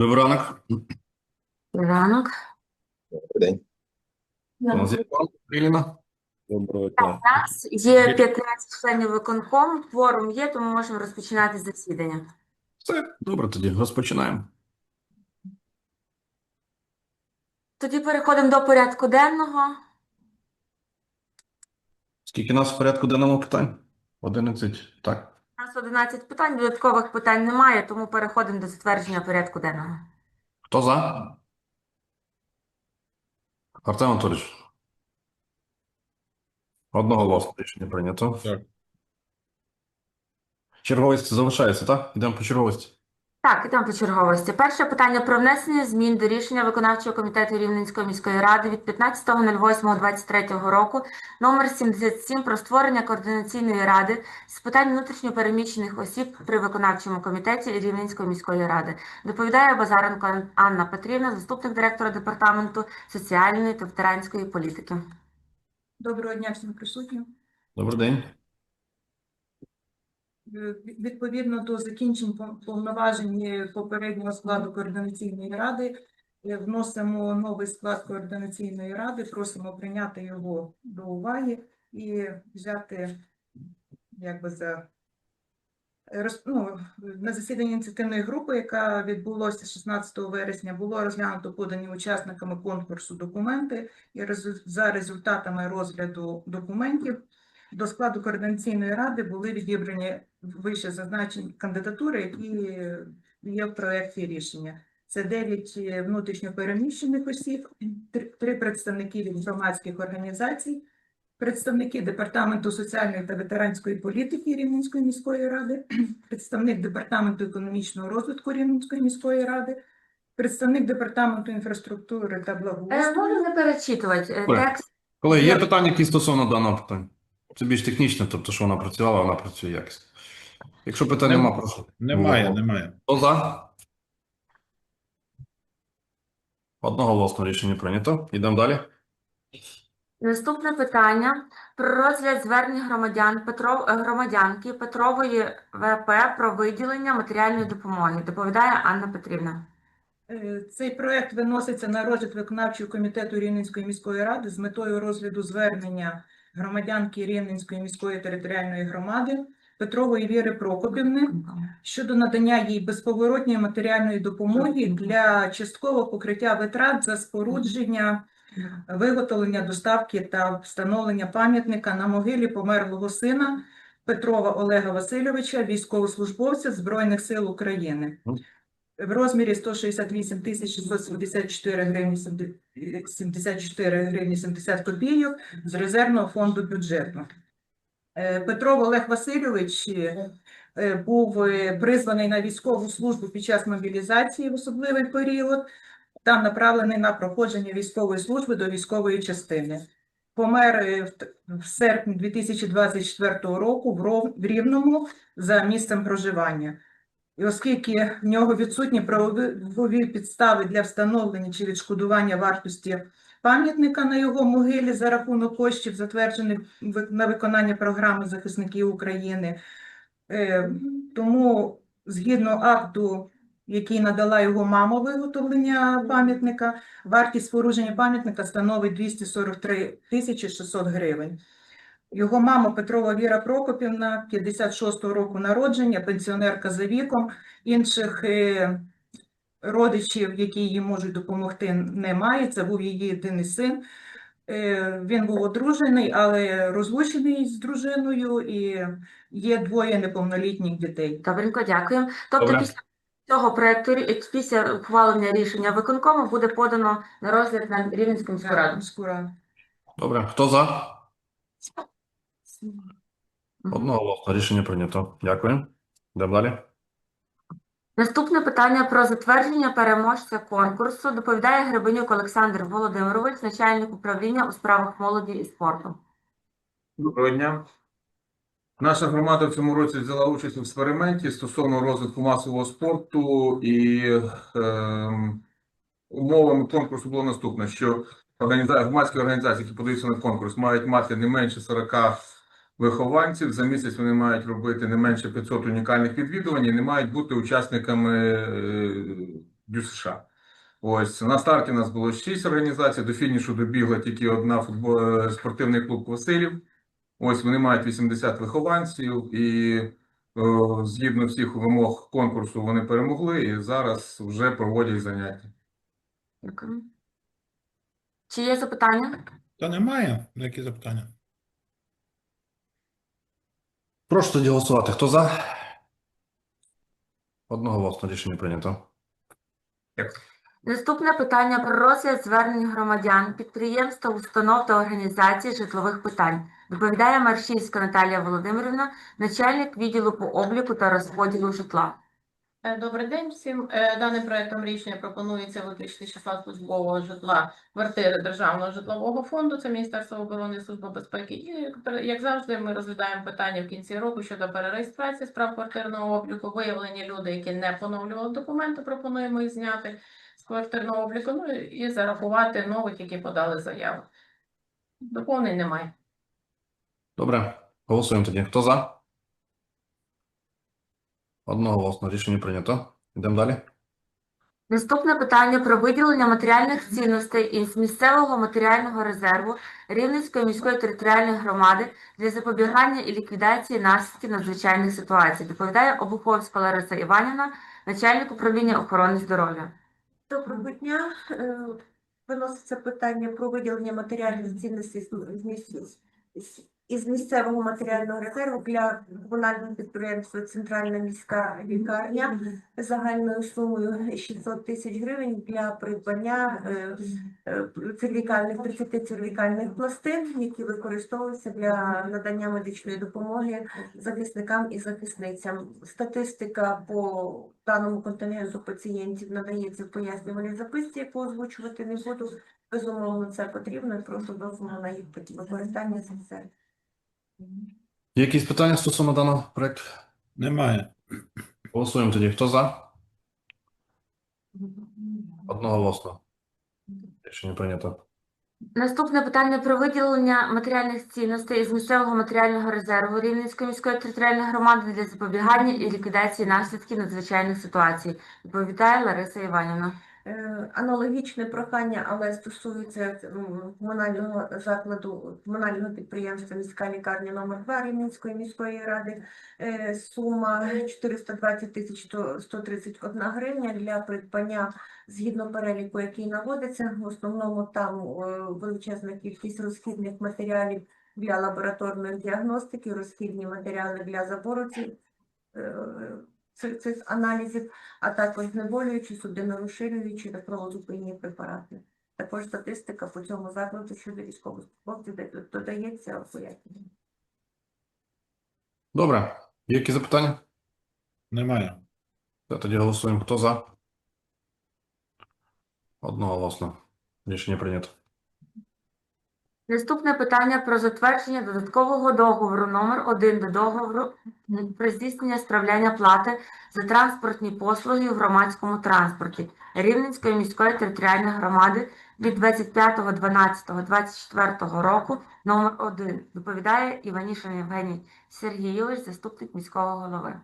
Добрий ранок. Ранок. Добрий День. У нас є пан Іліна. Доброго У нас є 15 членів виконкому, кворум є, тому можемо розпочинати засідання. Все, добре, тоді розпочинаємо. Тоді переходимо до порядку денного. Скільки нас в порядку денному питань? 11, так. У нас 11 питань, додаткових питань немає, тому переходимо до затвердження порядку денного. Хто за? Артем Анатолійович. Одноголосно рішення прийнято. Так. Черговість залишається, так? Йдемо по черговості. Так, ідемо по черговості. Перше питання про внесення змін до рішення виконавчого комітету Рівненської міської ради від 15.08.23 року номер 77 про створення координаційної ради з питань внутрішньопереміщених осіб при виконавчому комітеті Рівненської міської ради. Доповідає Базаренко Анна Петрівна, заступник директора департаменту соціальної та ветеранської політики. Доброго дня всім присутнім. Добрий день. Е, Відповідно до закінчень повноважень попереднього складу координаційної ради, е, вносимо новий склад координаційної ради, просимо прийняти його до уваги і взяти якби за ну, на засіданні ініціативної групи, яка відбулося 16 вересня, було розглянуто подані учасниками конкурсу документи і за результатами розгляду документів до складу координаційної ради були відібрані вище зазначені кандидатури, які є в проєкті рішення. Це 9 внутрішньопереміщених осіб, три- представники від громадських організацій, представники Департаменту соціальної та ветеранської політики Рівненської міської ради, представник Департаменту економічного розвитку Рівненської міської ради, представник Департаменту інфраструктури та Е, благоустрою. можу не перечитувати. Е, Текст Колеги, є питання, які стосовно даного питання? Це більш технічне, тобто, що вона працювала, вона працює якісно. Якщо питань Нем- нема, прошу. Немає, немає. Хто за? Одноголосно рішення прийнято. Йдемо далі. Наступне питання про розгляд звернень громадян Петро, е, громадянки Петрової ВП про виділення матеріальної допомоги. Доповідає Анна Петрівна. Е, Цей проект виноситься на розгляд виконавчого комітету Рівненської міської ради з метою розгляду звернення громадянки Рівненської міської територіальної громади Петрової Віри Прокопівни щодо надання їй безповоротньої матеріальної допомоги для часткового покриття витрат за спорудження, виготовлення доставки та встановлення пам'ятника на могилі померлого сина Петрова Олега Васильовича, військовослужбовця Збройних сил України в розмірі 168 тисяч 674 гривні 74 гривні 70 копійок з резервного фонду бюджету. Е, Петров Олег Васильович е, був е, призваний на військову службу під час мобілізації в особливий період та направлений на проходження військової служби до військової частини. Помер в серпні 2024 року в Рівному за місцем проживання. І оскільки в нього відсутні правові підстави для встановлення чи відшкодування вартості пам'ятника на його могилі за рахунок коштів, затверджених на виконання програми захисників України, е, тому згідно акту, який надала його мама виготовлення пам'ятника, вартість спорудження пам'ятника становить 243 тисячі 600 гривень. Його мама Петрова Віра Прокопівна, 56-го року народження, пенсіонерка за віком. Інших е, родичів, які їй можуть допомогти, немає. Це був її єдиний син. Е, Він був одружений, але розлучений з дружиною, і є двоє неповнолітніх дітей. Добренько, дякую. Тобто Добре. після цього проекту після ухвалення рішення виконкому буде подано на розгляд на Рівненську міську. Міську раду. Добре. Хто за? Одноголосно рішення прийнято. Дякую. Йдемо далі. Наступне питання про затвердження переможця конкурсу доповідає Гребенюк Олександр Володимирович, начальник управління у справах молоді і спорту. Доброго дня. Наша громада в цьому році взяла участь у експерименті стосовно розвитку масового спорту і ем, умовами конкурсу було наступне, що організа... громадські організації, які подаються на конкурс, мають мати не менше 40 вихованців. За місяць вони мають робити не менше 500 унікальних відвідувань і не мають бути учасниками е, ДЮСШ. Ось на старті у нас було 6 організацій. До фінішу добігла тільки одна футбол... спортивний клуб Василів. Ось вони мають 80 вихованців, і е, згідно всіх вимог конкурсу вони перемогли і зараз вже проводять заняття. Дякую. Чи є запитання? Та немає. Які запитання? Прошу тоді голосувати. Хто за? Одноголосно рішення прийнято. Наступне питання про розгляд звернень громадян, підприємств, установ та організацій житлових питань. Доповідає Маршівська Наталія Володимирівна, начальник відділу по обліку та розподілу житла. Е, Добрий день всім. Е, Даним проектом рішення пропонується виключити числа службового житла квартири Державного житлового фонду, це Міністерство оборони і Служба безпеки. І як завжди, ми розглядаємо питання в кінці року щодо перереєстрації справ квартирного обліку. Виявлені люди, які не поновлювали документи, пропонуємо їх зняти з квартирного обліку. Ну і зарахувати нових, які подали заяву. Доповнень немає. Добре, голосуємо тоді. Хто за? Одноголосно рішення прийнято. Йдемо далі. Наступне питання про виділення матеріальних цінностей із місцевого матеріального резерву Рівненської міської територіальної громади для запобігання і ліквідації наслідків надзвичайних ситуацій. Доповідає Обуховська Лариса Іванівна, начальник управління охорони здоров'я. Доброго дня. Е, Виноситься питання про виділення матеріальних цінностей з із місцевого матеріального резерву для комунального підприємства Центральна міська лікарня загальною сумою 600 тисяч гривень для придбання е, е, цервікальних 30 цервікальних пластин, які використовуються для надання медичної допомоги захисникам і захисницям. Статистика по даному контингенту пацієнтів надається в пояснювальній записці, яку озвучувати не буду. Безумовно, це потрібно і прошу дозволу на їх використання за все. Є якісь питання стосовно даного проекту? Немає. Голосуємо тоді. Хто за? Одноголосно. Рішення прийнято. Наступне питання про виділення матеріальних цінностей із місцевого матеріального резерву Рівненської міської територіальної громади для запобігання і ліквідації наслідків надзвичайних ситуацій. Доповідає Лариса Іванівна. Е, Аналогічне прохання, але стосується комунального закладу, комунального підприємства міська лікарня номер 2 Рівненської міської ради. Е, Сума 420 тисяч 131 гривня для придбання згідно переліку, який наводиться. В основному там е, величезна кількість розхідних матеріалів для лабораторної діагностики, розхідні матеріали для забору цих, цих аналізів а також знеболюючі, судинорозширюючі та кровозупинні препарати. Також статистика по цьому закладу щодо військовослужбовців додається пояснення. Добре. Які запитання? Немає. Та Тоді голосуємо. Хто за? Одноголосно. Рішення прийнято. Наступне питання про затвердження додаткового договору номер 1 до договору про здійснення справляння плати за транспортні послуги в громадському транспорті Рівненської міської територіальної громади від 25.12.24 року номер 1. Доповідає Іванішин Євгеній Сергійович, заступник міського голови.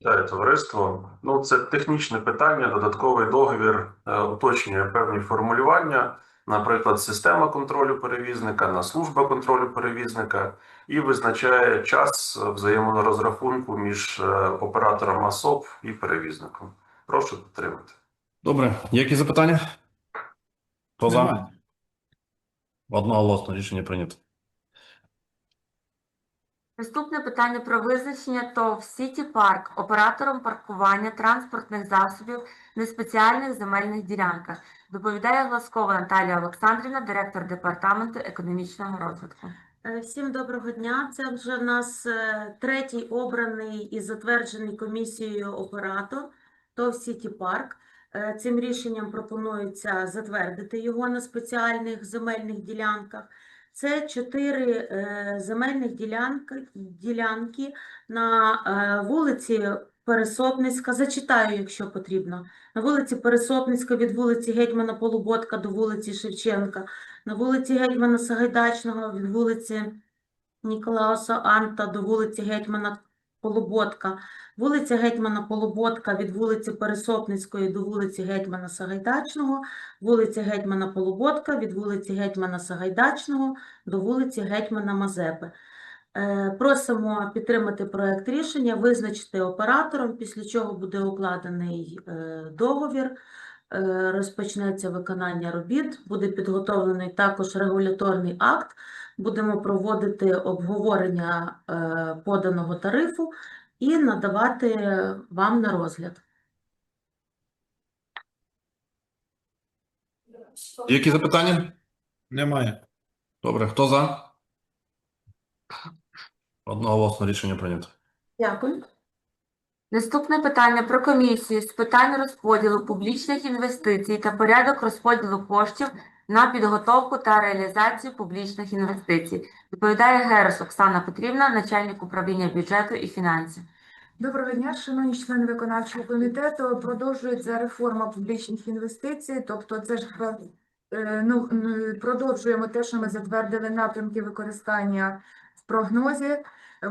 Вітаю, товариство. Ну, це технічне питання, додатковий договір е, уточнює певні формулювання, наприклад, система контролю перевізника на служба контролю перевізника і визначає час взаєморозрахунку між е, оператором АСОП і перевізником. Прошу підтримати. Добре. Які запитання? Хто за? Одноголосно. Рішення прийнято. Наступне питання про визначення ТОВ Сіті Парк оператором паркування транспортних засобів на спеціальних земельних ділянках. Доповідає Гласкова Наталія Олександрівна, директор департаменту економічного розвитку. Е, Всім доброго дня. Це вже в нас е, третій обраний і затверджений комісією оператор ТОВ Сіті Парк. Е, Цим рішенням пропонується затвердити його на спеціальних земельних ділянках. Це чотири е, земельних ділянки, на е, вулиці Пересопницька. Зачитаю, якщо потрібно. На вулиці Пересопницька від вулиці Гетьмана Полуботка до вулиці Шевченка на вулиці Гетьмана Сагайдачного від вулиці Ніколауса Анта до вулиці Гетьмана Полуботка, вулиця Гетьмана Полуботка від вулиці Пересопницької до вулиці Гетьмана Сагайдачного, вулиця Гетьмана Полуботка від вулиці Гетьмана Сагайдачного до вулиці Гетьмана Мазепи. Е, Просимо підтримати проект рішення, визначити оператором, після чого буде укладений е, договір, е, розпочнеться виконання робіт, буде підготовлений також регуляторний акт, будемо проводити обговорення е, поданого тарифу і надавати вам на розгляд. Які запитання? Немає. Добре, хто за? Одноголосно рішення прийнято. Дякую. Наступне питання про комісію з питань розподілу публічних інвестицій та порядок розподілу коштів на підготовку та реалізацію публічних інвестицій. Доповідає Герус Оксана Петрівна, начальник управління бюджету і фінансів. Доброго дня, шановні члени виконавчого комітету. Продовжується реформа публічних інвестицій, тобто це ж е, ну, продовжуємо те, що ми затвердили напрямки використання в прогнозі.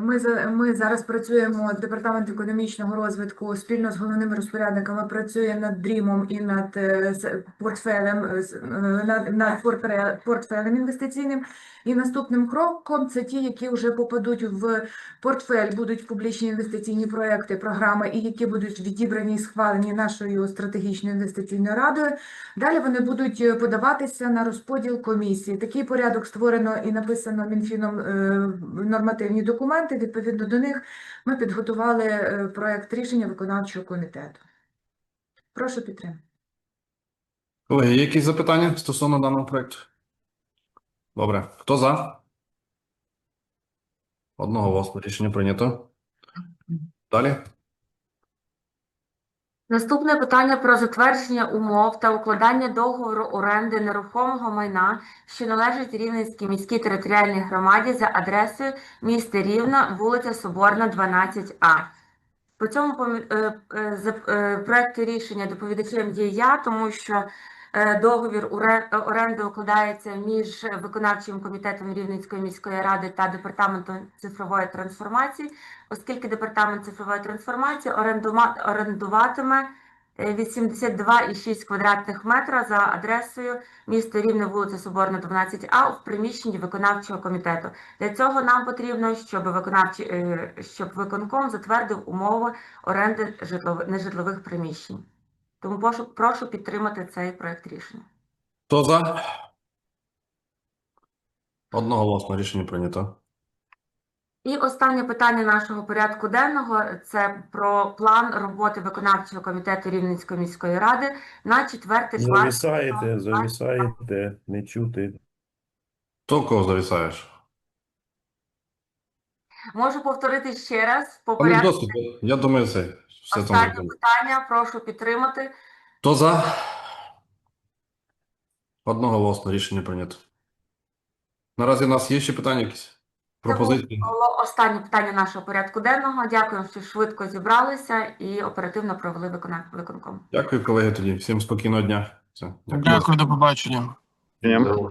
Ми, ми зараз працюємо, Департамент економічного розвитку спільно з головними розпорядниками працює над дрімом і над е, портфелем, е, з- над, над портфелем інвестиційним. І наступним кроком це ті, які вже попадуть в портфель будуть публічні інвестиційні проекти, програми, і які будуть відібрані і схвалені нашою стратегічною інвестиційною радою. Далі вони будуть е, подаватися на розподіл комісії. Такий порядок створено і написано Мінфіном нормативні документи. Відповідно до них ми підготували проєкт проект рішення виконавчого комітету. Прошу підтримати. Колеги, які запитання стосовно даного проекту? Добре, хто за? Одного голосу рішення прийнято. Далі. Наступне питання про затвердження умов та укладання договору оренди нерухомого майна, що належить Рівненській міській територіальній громаді за адресою міста Рівна, вулиця Соборна, 12А. По цьому е, е, е, проекту рішення доповідачем є я, тому що договір уре- оренди укладається між виконавчим комітетом Рівненської міської ради та департаментом цифрової трансформації, оскільки департамент цифрової трансформації орендуватиме е, 82,6 квадратних метра за адресою місто Рівне, вулиця Соборна, 12А в приміщенні виконавчого комітету. Для цього нам потрібно, щоб виконавчий, е, щоб виконком затвердив умови оренди житлових нежитлових приміщень. Тому прошу, прошу підтримати цей проект рішення. Хто за? Одноголосно рішення прийнято. І останнє питання нашого порядку денного це про план роботи виконавчого комітету Рівненської міської ради на четвертий квартал. Завісаєте, завісаєте, не чути. Хто кого завісаєш? Можу повторити ще раз по порядку. я думаю, це Останнє питання, прошу підтримати. Хто за? Одноголосно рішення прийнято. Наразі в нас є ще питання якісь? Пропозиції? Було останнє питання нашого порядку денного. Дякую, що швидко зібралися і оперативно провели виконком. Дякую, колеги, тоді. Всім спокійного дня. Все, дякую. Дякую, до побачення. Дякую.